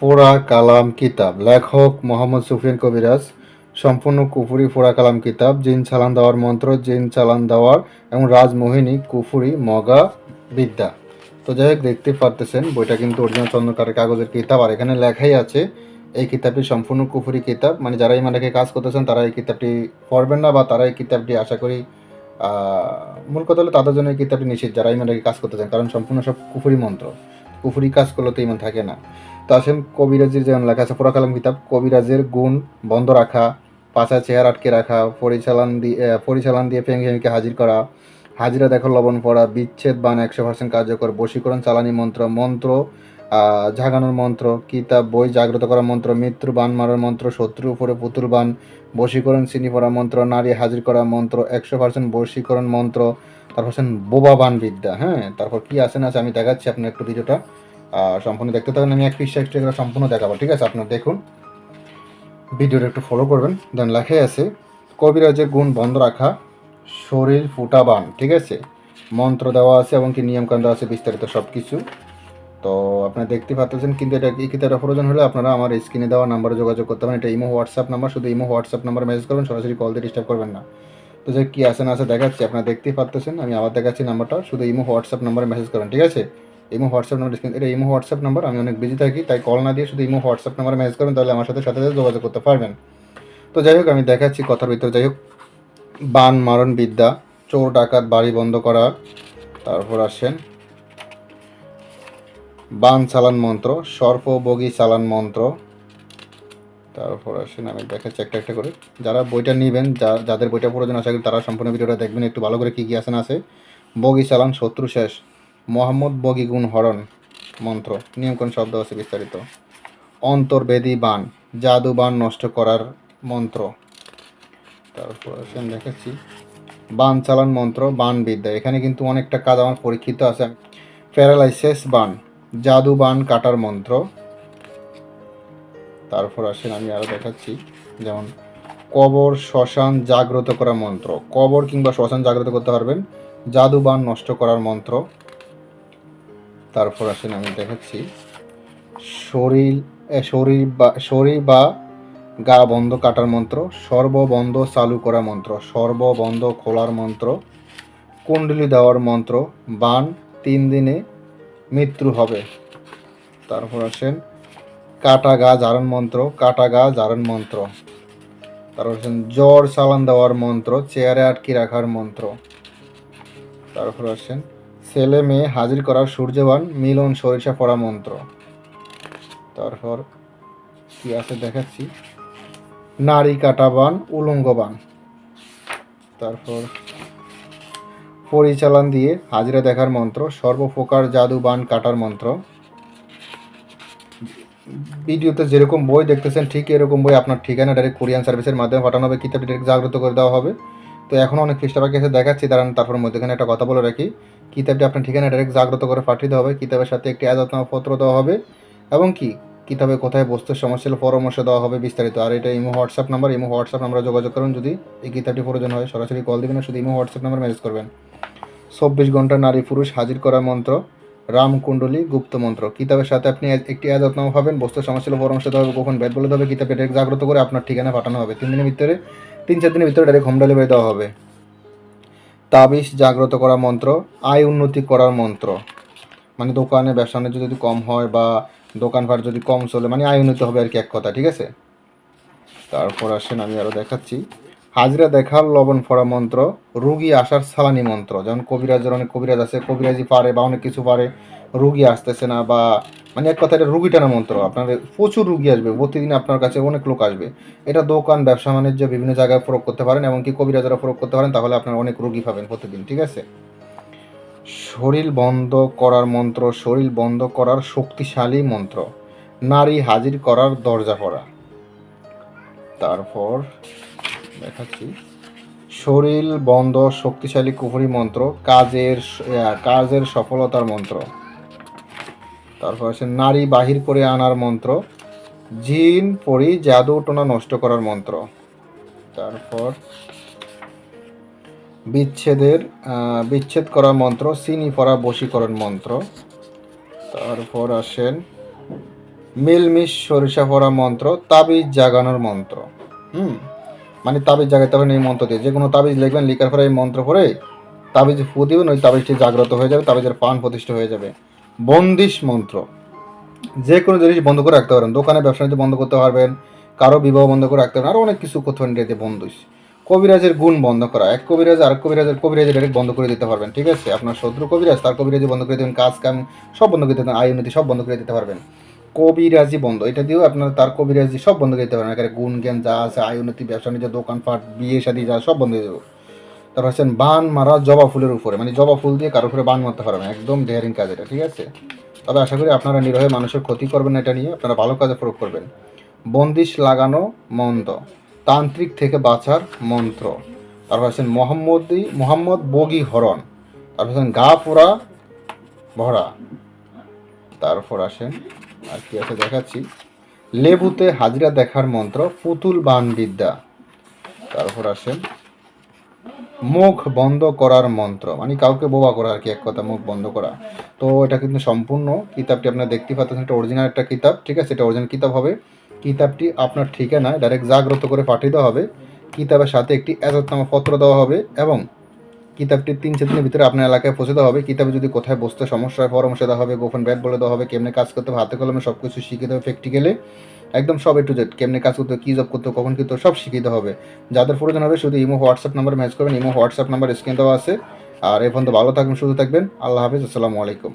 ফোড়া কালাম কিতাব। লেখক মোহাম্মদ সুফিয়ান কবিরাজ, সম্পূর্ণ কুফুরি ফোড়া কালাম কিতাব, জিন চালান দেওয়ার মন্ত্র, জিন চালান দেওয়ার এবং রাজমোহিনী কুফুরি মগা বিদ্যা। তো যাই হোক, দেখতে পারতেছেন, বইটা কিন্তু অরিজিনাল চন্দ্রকারের কাগজের কিতাব, আর এখানে লেখাই আছে এই কিতাবটি সম্পূর্ণ কুফুরি কিতাব। মানে যারা এই মানাকে কাজ করতেছেন, তারা এই কিতাবটি পড়বেন না বা তারা এই কিতাবটি আশা করি মূল কথা হলো তাদের জন্য এই কিতাবটি নিষিদ্ধ যারা এই মানাকে কাজ করতেছেন, কারণ সম্পূর্ণ সব কুফুরি মন্ত্র। কুফুরি কাজ করলে তো ইমান থাকে না। তো আসেন কবিরাজের যেমন লেখা আছে পুরা কালাম কিতাব কবিরাজের গুণ বন্ধ রাখা পাশা চেহারা আটকে রাখা পরিচালন দিয়ে পরিচালন দিয়ে ফেঙ্গিকে হাজির করা হাজিরা দেখো লবণ পড়া বিচ্ছেদ বান একশো পার্সেন্ট কার্যকর বশীকরণ চালানি মন্ত্র মন্ত্র আহ, জাগানোর মন্ত্র কিতাব বই জাগ্রত করা মন্ত্র মৃত্যু বান মারার মন্ত্র শত্রুর উপরে পুতুল বান বশীকরণ চিনি পড়া মন্ত্র নারী হাজির করা মন্ত্র একশো পার্সেন্ট বশীকরণ মন্ত্র তারপর আছেন বোবা বান বিদ্যা হ্যাঁ? তারপর কি আছে না আছে আমি দেখাচ্ছি আপনার একটু ভিডিওটা। সম্পূর্ণ দেখতে থাকেন, আমি এক পৃষ্ঠা একটু সম্পূর্ণ দেখাবো, ঠিক আছে? আপনার দেখুন। ভিডিওটা একটু ফলো করবেন। দেন লেখাই আছে, কবিরাজের গুণ বন্ধ রাখা, শরীর ফুটাবান ঠিক আছে? মন্ত্র দেওয়া আছে এবং কি নিয়মকাণ্ড আছে, বিস্তারিত সব কিছু তো আপনারা দেখতে পাচ্ছেন, কিন্তু এটা কিতাবটা প্রয়োজন হলে আপনারা আমার স্ক্রিনে দেওয়া নাম্বারে যোগাযোগ করতে পারেন। এটা ইমো, হোয়াটসঅ্যাপ নাম্বার, শুধু ইমো, হোয়াটসঅ্যাপ নাম্বার মেসেজ করবেন, সরাসরি কল দিয়ে ডিস্টার্ব করবেন না। তো যে কী আছে না আছে দেখাচ্ছি, আপনারা দেখতেই পারতেছেন, আমি আবার দেখাচ্ছি নাম্বারটা। শুধু ইমো, হোয়াটসঅ্যাপ নাম্বারে মেসেজ করেন, ঠিক আছে? ইমো, হোয়াটসঅ্যাপ নাম্বার এটা ইমো, হোয়াটসঅ্যাপ নাম্বার, আমি অনেক বিজি থাকি, তাই কল না দিয়ে শুধু ইমো, হোয়াটসঅ্যাপ নাম্বারে মেসেজ করেন, তাহলে আমার সাথে সাথে যোগাযোগ করতে পারবেন। তো যাই হোক, আমি দেখাচ্ছি কথার ভিতরে, যাই হোক। বান মারণ বিদ্যা, চোর ডাকাত, বাড়ি বন্ধ করা। তারপর আসেন। বান চালান মন্ত্র, সর্প বগি চালান মন্ত্র। তারপর আসেন আমি দেখাচ্ছি একটা একটা করে। যারা বইটা নেবেন, যা, যাদের বইটা প্রয়োজন, আশা করি তারা সম্পূর্ণ ভিডিওটা দেখবেন। একটু ভালো করে কী কী আছে না আছে। বগি চালান, শত্রু শেষ। মোহাম্মদ বগি গুণ হরণ মন্ত্র। নিয়মকরণ শব্দ আছে বিস্তারিত? অন্তর্বেদী বান জাদু বান নষ্ট করার মন্ত্র। তারপর আসেন দেখাচ্ছি। বান চালান মন্ত্র বান বিদ্যা এখানে কিন্তু অনেকটা কাজ আমার পরীক্ষিত আছে। প্যারালাইসিস বান জাদু বান কাটার মন্ত্র। তারপর আসেন আমি আরও দেখাচ্ছি। যেমন, কবর শ্মশান জাগ্রত করা মন্ত্র। কবর কিংবা শ্মশান জাগ্রত করতে পারবেন। জাদু বান নষ্ট করার মন্ত্র। তারপর আসেন আমি দেখাচ্ছি। শরীর শরীর বা শরীর বা গা বন্ধ কাটার মন্ত্র। সর্ববন্ধ চালু করা মন্ত্র। সর্ববন্ধ খোলার মন্ত্র। কুণ্ডলি দেওয়ার মন্ত্র। বান তিন দিনে মৃত্যু হবে। তারপর আসেন কাটা গা জারণ মন্ত্র, কাটা গা জারণ মন্ত্র। তারপর আসেন জ্বর চালান দেওয়ার মন্ত্র, চেয়ারে আটকে রাখার মন্ত্র। তারপর আসেন ছেলে মেয়ে হাজির করার সূর্যবান, মিলন সরিষা পড়া মন্ত্র। তারপর কি আছে দেখাচ্ছি? নারী কাটাবান উলঙ্গবান তারপর পরিচালন দিয়ে হাজিরা দেখার মন্ত্র, সর্বপ্রকার জাদু বান কাটার মন্ত্র। ভিডিওতে যেরকম বই দেখতেছেন, ঠিক এরকম বই আপনার ঠিকানা ডাইরেক্ট কোরিয়ান সার্ভিসের মাধ্যমে পাঠানো হবে, কিতাবটি ডাইরেক্ট জাগ্রত করে দেওয়া হবে। তো এখন অনেক পৃষ্ঠা এসে দেখাচ্ছি, দাঁড়ান, তারপর মধ্যেখানে একটা কথা বলে রাখি। কিতাবটি আপনার ঠিকানা ডাইরেক্ট জাগ্রত করে পাঠিয়ে দেওয়া হবে, কিতাবের সাথে একটি পত্র দেওয়া হবে, এবং কি? কিতাবে কোথায় বস্তুর সমস্যা পরামর্শ দেওয়া হবে বিস্তারিত। আর এটা imo, WhatsApp number, imo, WhatsApp number যোগাযোগ করুন। যদি এই কিতাবটি প্রয়োজন হয়, সরাসরি কল দেবেন শুধু ইমো, হোয়াটসঅ্যাপ নাম্বার মেসেজ করবেন। চব্বিশ ঘণ্টা নারী পুরুষ হাজির করার মন্ত্র। রামকুণ্ডলী গুপ্ত মন্ত্র। কিতাবের সাথে আপনি এক- একটি আয়াতনামা পাবেন। বস্তু সমস্যা পরামর্শ দেওয়া হবে, কখন ব্যাট বলে হবে, কিতাবে ডাইরেক্ট জাগ্রত করে আপনার ঠিকানা পাঠানো হবে। তিন দিনের ভিতরে তিন চার দিনের ভিতরে ডাইরেক্ট হোম ডেলিভারি দেওয়া হবে। তাবিজ জাগ্রত করা মন্ত্র, আয় উন্নতি করার মন্ত্র। মানে দোকানে ব্যবসা যদি কম হয় বা দোকানপাট যদি কম চলে মানে আয় উন্নতি হবে আর কি এক কথা, ঠিক আছে? তারপর আসেন, আমি আরও দেখাচ্ছি। হাজিরা দেখার লবণ ফড়া মন্ত্র, রুগী আসার সালানি মন্ত্র। যেমন কবিরাজের অনেক কবিরাজ আছে কবিরাজি পারে বা অনেক কিছু পারে, রুগী আসতেছে না বা মানে এক কথা এটা রুগী টানা মন্ত্র। আপনার প্রচুর রুগী আসবে, প্রতিদিন আপনার কাছে অনেক লোক আসবে। এটা দোকান, ব্যবসা, বাণিজ্য বিভিন্ন জায়গায় প্রয়োগ করতে পারেন এমনকি কবিরাজরা প্রয়োগ করতে পারেন, তাহলে আপনার অনেক রুগী পাবেন প্রতিদিন, ঠিক আছে? শরীর বন্ধ করার মন্ত্র, শরীর বন্ধ করার শক্তিশালী মন্ত্র। নারী হাজির করার দরজা পড়া। তারপর দেখাচ্ছি। শরীর, বন্ধ, শক্তিশালী কুফরি মন্ত্র, কাজের কাজের সফলতার মন্ত্র। তারপর আছে নারী বাহির করে আনার মন্ত্র, জিন, পরি, জাদু, টোনা নষ্ট করার মন্ত্র। তারপর বিচ্ছেদের বিচ্ছেদ করার মন্ত্র, চিনি পরা বশীকরণ মন্ত্র। তারপর আসেন মিলমিশ সরিষা পরা মন্ত্র, তাবিজ জাগানোর মন্ত্র। হুম। মানে তাবিজ জাগাতে পারেন এই মন্ত্র দিয়ে। যে কোনো তাবিজ লিখবেন, লিখার পরে এই মন্ত্র পড়ে তাবিজ ফু দিবেন, ওই তাবিজটি জাগ্রত হয়ে যাবে, তাবিজের পান প্রতিষ্ঠা হয়ে যাবে। বন্দিশ মন্ত্র। যে কোনো জিনিস বন্ধ করে রাখতে পারেন। দোকানে ব্যবসা বন্ধ করতে পারবেন, কারও বিবাহ বন্ধ করে রাখতে পারেন আরও অনেক কিছু করতে পারেন এটাতে বন্ধুস কবিরাজের গুণ বন্ধ করা। এক কবিরাজ আর কবিরাজের কবিরাজের ডাইরেক্ট বন্ধ করে দিতে পারবেন, ঠিক আছে? আপনার শত্রু কবিরাজ, তার কবিরাজি বন্ধ করে দেবেন, কাজ কাম সব বন্ধ করে দিতে আয় উন্নতি সব বন্ধ করে দিতে পারবেন। কবিরাজি বন্ধ। এটা দিয়েও আপনার তার কবিরাজি সব বন্ধ করে দিতে পারবেন এখানে গুণ জ্ঞান যা আছে, আয় উন্নতি, ব্যবসা বাণিজ্য দোকানপাট বিয়ে, শাদী যা সব বন্ধ হয়ে যাবে তারপর হচ্ছেন বান মারা জবা ফুলের উপরে। মানে জবা ফুল দিয়ে কারোর উপরে বান মারতে পারবেন একদম ডেয়ারিং কাজ এটা, ঠিক আছে? তবে আশা করি আপনারা নিরহে মানুষের ক্ষতি করবেন এটা নিয়ে। আপনারা ভালো কাজে প্রয়োগ করবেন। বন্দিশ লাগানো মন্দ তান্ত্রিক থেকে বাঁচার মন্ত্র। তারপর আছেন মোহাম্মদী, মোহাম্মদ বগি হরণ। তারপর আছেন গা পোড়া ভরা। তারপর আসেন আর কি আছে দেখাচ্ছি। লেবুতে হাজিরা দেখার মন্ত্র, পুতুল বান বিদ্যা তারপর আসেন, মুখ বন্ধ করার মন্ত্র। মানে কাউকে বোবা করা আর কি, এক কথা, মুখ বন্ধ করা। তো এটা কিন্তু সম্পূর্ণ কিতাবটি আপনারা দেখতে পাচ্ছেন, এটা অরিজিনাল একটা কিতাব, ঠিক আছে? এটা অরিজিনাল কিতাব হবে। কিতাবটি আপনার ঠিকানায় ডাইরেক্ট জাগ্রত করে পাঠিয়ে দেওয়া হবে। কিতাবের সাথে একটি এজাতনামা পত্র দেওয়া হবে এবং কিতাবটি তিন চার দিনের ভিতরে আপনার এলাকায় পৌঁছে দেওয়া হবে। কিতাবে যদি কোথায় বসতে সমস্যা হয় পরামর্শ দেওয়া হবে, গোপন ব্যাট বলে দেওয়া হবে, কেমনে কাজ করতে হবে, হাতে কলমে সব কিছু শিখিয়ে দেবে প্র্যাকটিক্যালে একদম সব এ টু জেড কেমনে কাজ করতে কী জব করতে কখন কিন্তু সব শিখিয়ে দেওয়া হবে। যাদের প্রয়োজন হবে শুধু ইমো, হোয়াটসঅ্যাপ নাম্বার ম্যাচ করবেন, ইমো, হোয়াটসঅ্যাপ নাম্বার স্ক্রিন দেওয়া আছে। আর এ পর্যন্ত ভালো থাকবেন, সুস্থ থাকবেন, আল্লাহ হাফিজ, আসসালামু আলাইকুম।